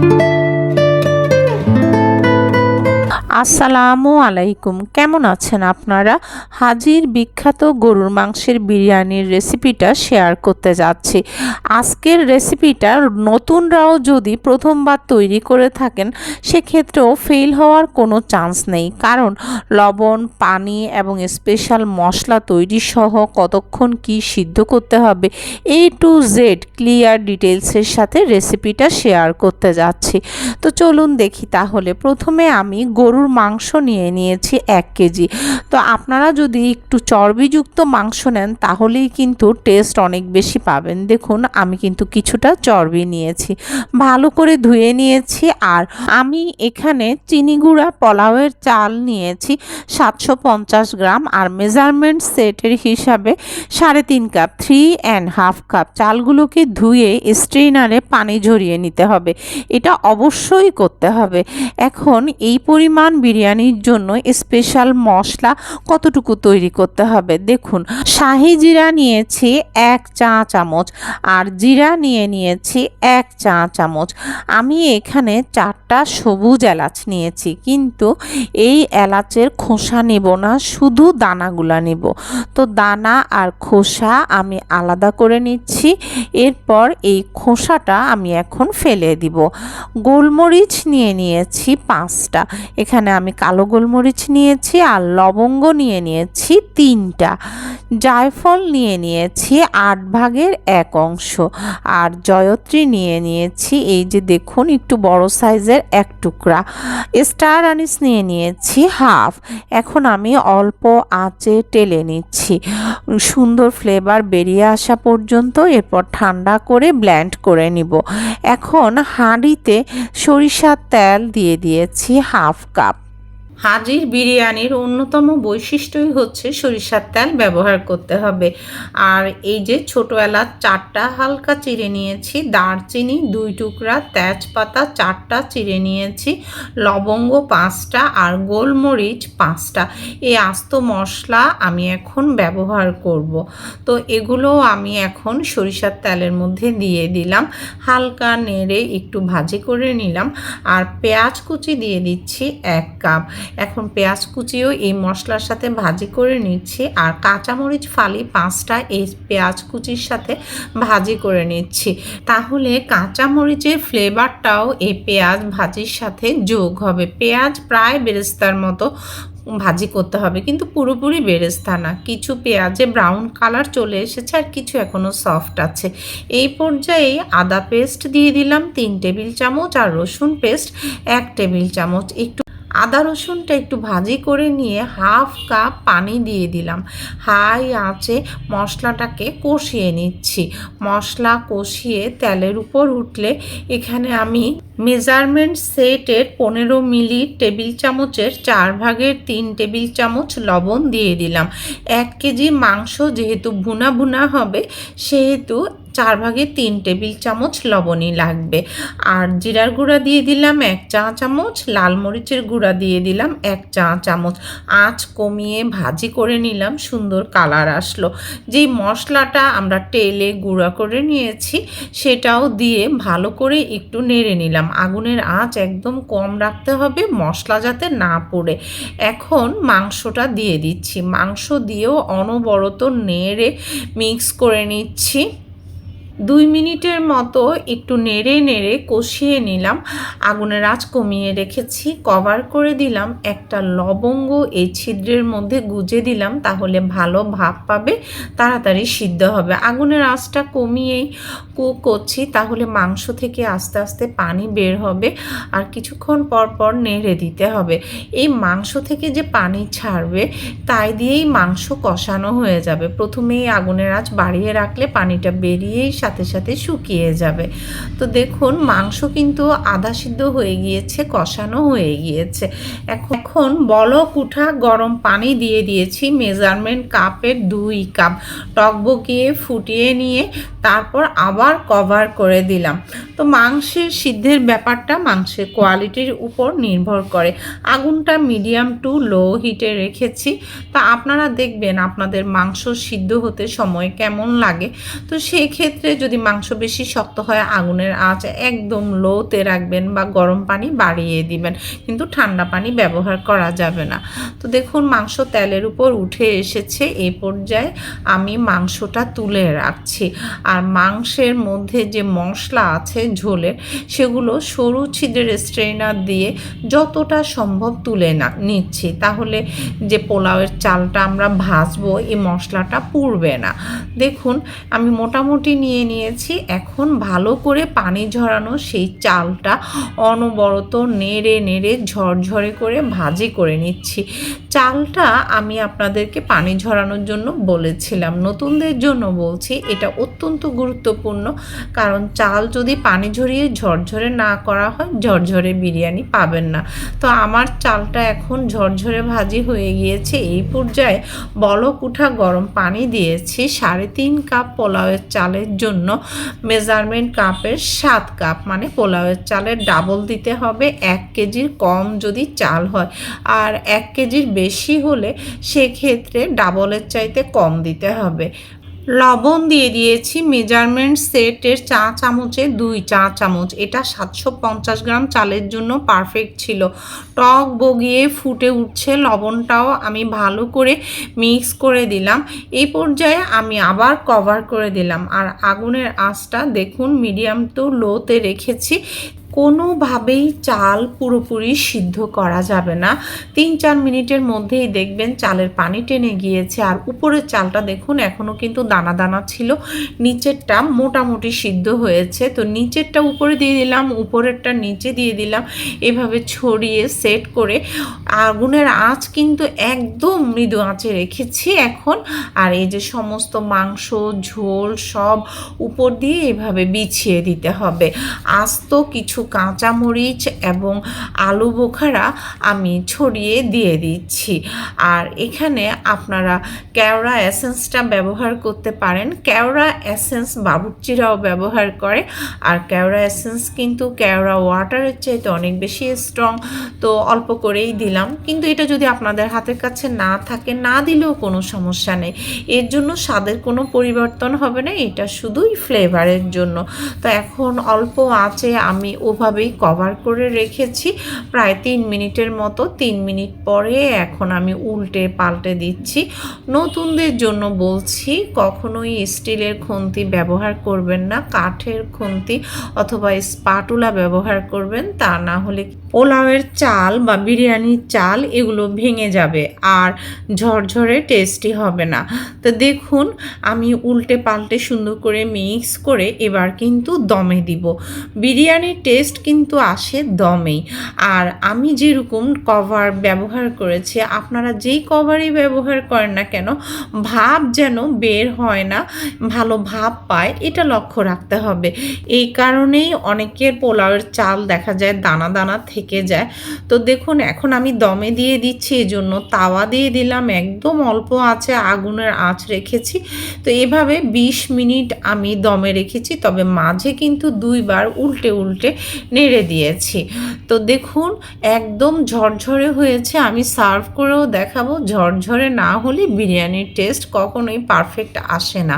thank you আসসালামু আলাইকুম। কেমন আছেন আপনারা? হাজির বিখ্যাত গরুর মাংসের বিরিয়ানির রেসিপিটা শেয়ার করতে যাচ্ছি। আজকের রেসিপিটা নতুনরাও যদি প্রথমবার তৈরি করে থাকেন, সেক্ষেত্রেও ফেল হওয়ার কোনো চান্স নেই। কারণ লবণ, পানি এবং স্পেশাল মশলা তৈরি সহ কতক্ষণ কি সিদ্ধ করতে হবে এ টু জেড ক্লিয়ার ডিটেলসের সাথে রেসিপিটা শেয়ার করতে যাচ্ছি। তো চলুন দেখি তাহলে। প্রথমে আমি গরুর মাংস নিয়ে নিয়েছি এক কেজি। তো আপনারা যদি একটু চর্বিযুক্ত মাংস নেন, তাহলেই কিন্তু টেস্ট অনেক বেশি পাবেন। দেখুন, আমি কিন্তু কিছুটা চর্বি নিয়েছি। ভালো করে ধুয়ে নিয়েছি আর আমি এখানে চিনি গুঁড়া পোলাওয়ের চাল নিয়েছি সাতশো পঞ্চাশ গ্রাম আর মেজারমেন্ট সেটের হিসাবে সাড়ে তিন cup three and half cup চালগুলোকে ধুয়ে স্ট্রেনারে পানি ঝরিয়ে নিতে হবে। এটা অবশ্যই করতে হবে। এখন এই পরিমাণ বিরিয়ানির জন্য স্পেশাল মশলা কতটুকু তৈরি করতে হবে? দেখুন, শাহি জিরা নিয়েছি এক চা চামচ আর জিরা নিয়ে নিয়েছি এক চা চামচ। আমি এখানে চারটা সবুজ এলাচ নিয়েছি, কিন্তু এই এলাচের খোসা নেব না, শুধু দানাগুলা নেব। তো দানা আর খোসা আমি আলাদা করে নিচ্ছি, এরপর এই খোসাটা আমি এখন ফেলে দিব। গোলমরিচ নিয়ে নিয়েছি পাঁচটা, এখানে আমি কালো গোলমরিচ নিয়েছি আর লবঙ্গ নিয়ে নিয়েছি তিনটা। জায়ফল নিয়ে নিয়েছি আট ভাগের এক অংশ। আর জয়ত্রী নিয়ে নিয়েছি এই যে দেখুন একটু বড় সাইজের এক টুকরা। স্টার আনিস নিয়ে নিয়েছি হাফ। এখন আমি অল্প আঁচে টেলে নিচ্ছি। সুন্দর ফ্লেভার বেরিয়ে আসা পর্যন্ত এরপর ঠান্ডা করে ব্ল্যান্ড করে নিব। এখন হাঁড়িতে সরিষার তেল দিয়ে দিয়েছি হাফ কাপ। হাজির বিরিয়ানির অন্যতম বৈশিষ্ট্যই হচ্ছে সরিষার তেল ব্যবহার করতে হবে। আর এই যে ছোট এলাচ চারটা হালকা চিড়ে নিয়েছি, দারচিনি, দুই টুকরা তেজপাতা, চারটা চিড়ে নিয়েছি, লবঙ্গ পাঁচটা আর গোলমরিচ পাঁচটা। এই আস্ত মশলা আমি এখন ব্যবহার করব। তো এগুলো আমি এখন সরিষার তেলের মধ্যে দিয়ে দিলাম। হালকা নেড়ে একটু ভাজি করে নিলাম। আর পেঁয়াজ কুচি দিয়ে দিচ্ছি এক কাপ। এখন পেঁয়াজ কুচিও এই মশলার সাথে ভাজি করে নিচ্ছি আর কাঁচামরিচ ফালি পাঁচটা এই পেঁয়াজ কুচির সাথে ভাজি করে নিচ্ছি। তাহলে কাঁচামরিচের ফ্লেভারটাও এই পেঁয়াজ ভাজির সাথে যোগ হবে। পেঁয়াজ প্রায় বেরেস্তার মতো ভাজি করতে হবে, কিন্তু পুরোপুরি বেরেস্তা না। কিছু পেঁয়াজে ব্রাউন কালার চলে এসেছে আর কিছু এখনও সফট আছে। এই পর্যায়ে আদা পেস্ট দিয়ে দিলাম, তিন টেবিল চামচ, আর রসুন পেস্ট এক টেবিল চামচ। একটু আদা রসুনটা একটু ভাজি করে নিয়ে হাফ কাপ পানি দিয়ে দিলাম। হাই আঁচে মশলাটাকে কষিয়ে নিচ্ছি। মশলা কষিয়ে তেলের উপর উঠলে এখানে আমি মেজারমেন্ট সেটের পনেরো মিলি টেবিল চামচের চার ভাগের তিন টেবিল চামচ লবণ দিয়ে দিলাম। এক কেজি মাংস যেহেতু ভুনা ভুনা হবে, সেহেতু চার ভাগে তিন টেবিল চামচ লবণই লাগবে। আর জিরার গুঁড়া দিয়ে দিলাম এক চা চামচ, লাল মরিচের গুঁড়া দিয়ে দিলাম এক চা চামচ। আঁচ কমিয়ে ভাজি করে নিলাম, সুন্দর কালার আসলো। যেই মশলাটা আমরা টেলে গুঁড়া করে নিয়েছি, সেটাও দিয়ে ভালো করে একটু নেড়ে নিলাম। আগুনের আঁচ একদম কম রাখতে হবে, মশলা যাতে না পড়ে। এখন মাংসটা দিয়ে দিচ্ছি। মাংস দিয়েও অনবরত নেড়ে মিক্স করে নিচ্ছি। দুই মিনিটের মতো একটু নেড়ে নেড়ে কষিয়ে নিলাম। আগুনের আঁচ কমিয়ে রেখেছি, কভার করে দিলাম, একটা লবঙ্গ এই ছিদ্রের মধ্যে গুজে দিলাম, তাহলে ভালো ভাব পাবে, তাড়াতাড়ি সিদ্ধ হবে। আগুনের আঁচটা কমিয়েই কুক করছি, তাহলে মাংস থেকে আস্তে আস্তে পানি বের হবে আর কিছুক্ষণ পর পর নেড়ে দিতে হবে। এই মাংস থেকে যে পানি ছাড়বে, তাই দিয়েই মাংস কষানো হয়ে যাবে। প্রথমেই আগুনের আঁচ বাড়িয়ে রাখলে পানিটা বেরিয়েই সাথে সাথে শুকিয়ে যাবে। তো দেখুন, মাংস কিন্তু আধা সিদ্ধ হয়ে গিয়েছে, কষানো হয়ে গিয়েছে। এখন বলক, উঠা, গরম পানি দিয়ে দিয়েছি, মেজারমেন্ট কাপের দুই কাপ। টক বকিয়ে ফুটিয়ে নিয়ে তারপর আবার কভার করে দিলাম। তো মাংসের সিদ্ধের ব্যাপারটা মাংসের কোয়ালিটির উপর নির্ভর করে। আগুনটা মিডিয়াম টু লো হিটে রেখেছি। তা আপনারা দেখবেন আপনাদের মাংস সিদ্ধ হতে সময় কেমন লাগে। তো সেই ক্ষেত্রে ক্ষেত্রে যদি মাংস বেশি শক্ত হয়, আগুনের আঁচ একদম লোতে রাখবেন বা গরম পানি বাড়িয়ে দিবেন। কিন্তু ঠান্ডা পানি ব্যবহার করা যাবে না। তো দেখুন, মাংস তেলের উপর উঠে এসেছে। এই পর্যায়ে আমি মাংসটা তুলে রাখছি। আর মাংসের মধ্যে যে মশলা আছে ঝোলের, সেগুলো সরু ছিদ্রের স্ট্রেনার দিয়ে যতটা সম্ভব তুলে না, নিচ্ছি। তাহলে যে পোলাওয়ের চালটা আমরা ভাজবো, এই মশলাটা পুড়বে না। দেখুন, আমি মোটামুটি নিয়ে নিয়েছি। এখন ভালো করে পানি ঝরানো সেই চালটা অনবরত নেড়ে নেড়ে ঝরঝরে করে ভাজি করে নিচ্ছি। চালটা আমি আপনাদেরকে পানি ঝরানোর জন্য বলেছিলাম। নতুনদের জন্য বলছি, এটা অত্যন্ত গুরুত্বপূর্ণ। কারণ চাল যদি পানি ঝরিয়ে ঝরঝরে না করা হয়, ঝরঝরে বিরিয়ানি পাবেন না। তো আমার চালটা এখন ঝরঝরে ভাজি হয়ে গিয়েছে। এই পর্যায়ে বলক উঠা গরম পানি দিয়েছি। সাড়ে তিন কাপ পোলাওয়ের চালের জন্য মেজারমেন্ট কাপের সাত কাপ মানে পোলাওয়ের চালের ডাবল দিতে হবে। এক কেজির কম যদি চাল হয় আর এক কেজির বেশি হলে সেক্ষেত্রে ডাবলের চাইতে কম দিতে হবে। লবণ দিয়ে দিয়েছি মেজারমেন্ট সেটের চা চামচে দুই চা চামচ। এটা সাতশো পঞ্চাশ গ্রাম চালের জন্য পারফেক্ট ছিল। টক বগিয়ে ফুটে উঠছে লবণটাও আমি ভালো করে মিক্স করে দিলাম। এই পর্যায়ে আমি আবার কভার করে দিলাম। আর আগুনের আঁচটা দেখুন, মিডিয়াম টু লোতে রেখেছি। কোনোভাবেই চাল পুরোপুরি সিদ্ধ করা যাবে না। তিন চার মিনিটের মধ্যেই দেখবেন চালের পানি টেনে গিয়েছে। আর উপরের চালটা দেখুন এখনও কিন্তু দানা দানা ছিল। নিচেরটা মোটামুটি সিদ্ধ হয়েছে। তো নিচেরটা উপরে দিয়ে দিলাম, উপরেরটা নিচে দিয়ে দিলাম। এভাবে ছড়িয়ে সেট করে আগুনের আঁচ কিন্তু একদম মৃদু আঁচে রেখেছি এখন। আর এই যে সমস্ত মাংস, ঝোল সব উপর দিয়ে এভাবে বিছিয়ে দিতে হবে। আস্ত কিছু কাঁচামরিচ এবং আলু বোখারা আমি ছড়িয়ে দিয়ে দিচ্ছি। আর এখানে আপনারা কেওড়া এসেন্সটা ব্যবহার করতে পারেন। কেওড়া এসেন্স বাবুর্চিরাও ব্যবহার করে। আর কেওড়া এসেন্স কিন্তু কেওড়া ওয়াটারের চাইতে অনেক বেশি স্ট্রং তো অল্প করেই দিলাম। কিন্তু এটা যদি আপনাদের হাতের কাছে না থাকে, না দিলেও কোনো সমস্যা নেই। এর জন্য স্বাদের কোনো পরিবর্তন হবে না, এটা শুধুই ফ্লেভারের জন্য। তো এখন অল্প আঁচে আমি ওভাবেই কভার করে রেখেছি। প্রায় তিন মিনিটের মতো, তিন মিনিট পরে এখন আমি উল্টে পাল্টে দিচ্ছি। নতুনদের জন্য বলছি, কখনোই স্টিলের খুন্তি ব্যবহার করবেন না, কাঠের খুন্তি অথবা স্পাটুলা ব্যবহার করবেন, তা না হলে পোলাওয়ের চাল বা বিরিয়ানির চাল এগুলো ভেঙে যাবে আর ঝরঝরে টেস্টি হবে না। তো দেখুন, আমি উল্টে পাল্টে সুন্দর করে মিক্স করে এবার কিন্তু দমে দিব। বিরিয়ানির টেস্ট কিন্তু আসে দমেই। আর আমি যেরকম কভার ব্যবহার করেছি, আপনারা যেই কভারই ব্যবহার করেন না কেন, ভাব যেন বের হয় না, ভালো ভাব পায়, এটা লক্ষ্য রাখতে হবে। এই কারণেই অনেকের পোলাওয়ের চাল দেখা যায় দানা দানা থেকে যায়। তো দেখুন, এখন আমি দমে দিয়ে দিচ্ছি এই জন্য তাওয়া দিয়ে দিলাম, একদম অল্প আছে আগুনের আঁচ রেখেছি। তো এভাবে ২০ মিনিট আমি দমে রেখেছি, তবে মাঝে কিন্তু দুইবার উল্টে উল্টে নেড়ে দিয়েছি। তো দেখুন, একদম ঝরঝরে হয়েছে। আমি সার্ভ করেও দেখাবো, ঝরঝরে না হলে বিরিয়ানির টেস্ট কখনোই পারফেক্ট আসে না।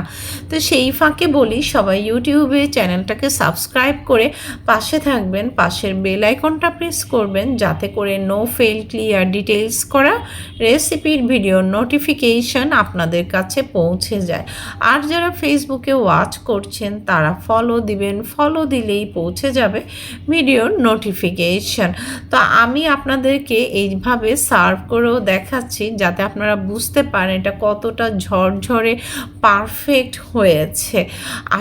তো সেই ফাঁকে বলি, সবাই ইউটিউবে চ্যানেলটাকে সাবস্ক্রাইব করে পাশে থাকবেন, পাশের বেল আইকনটা প্রেস করবেন, যাতে করে নো ফেল ক্লিয়ার ডিটেলস করা রেসিপির ভিডিও নোটিফিকেশন আপনাদের কাছে পৌঁছে যায়। আর যারা ফেসবুকে ওয়াচ করছেন, তারা ফলো দিবেন। ফলো দিলেই পৌঁছে যাবে। ভিডিওর নোটিফিকেশন। তো আমি আপনাদেরকে এইভাবে সার্ভ করেও দেখাচ্ছি যাতে আপনারা বুঝতে পারেন এটা কতটা ঝরঝরে পারফেক্ট হয়েছে।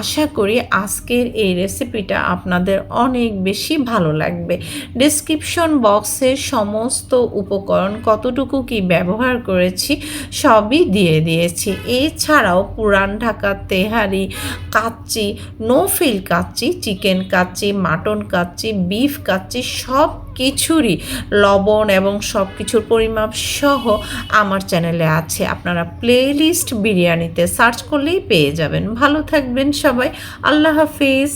আশা করি আজকের এই রেসিপিটা আপনাদের অনেক বেশি ভালো লাগবে। ডিসক্রিপশন বক্সে সমস্ত উপকরণ কতটুকু কি ব্যবহার করেছি সবই দিয়ে দিয়েছি। এছাড়াও Puran Dhaka tehari kacchi, no fill kacchi, chicken kacchi, mutton kacchi, beef, kacchi সব কিছুরই লবণ এবং সব কিছুর পরিমাপ সহ আমার চ্যানেলে আছে। আপনারা প্লেলিস্ট বিরিয়ানিতে সার্চ করলেই পেয়ে যাবেন। ভালো থাকবেন সবাই। আল্লাহ হাফিজ।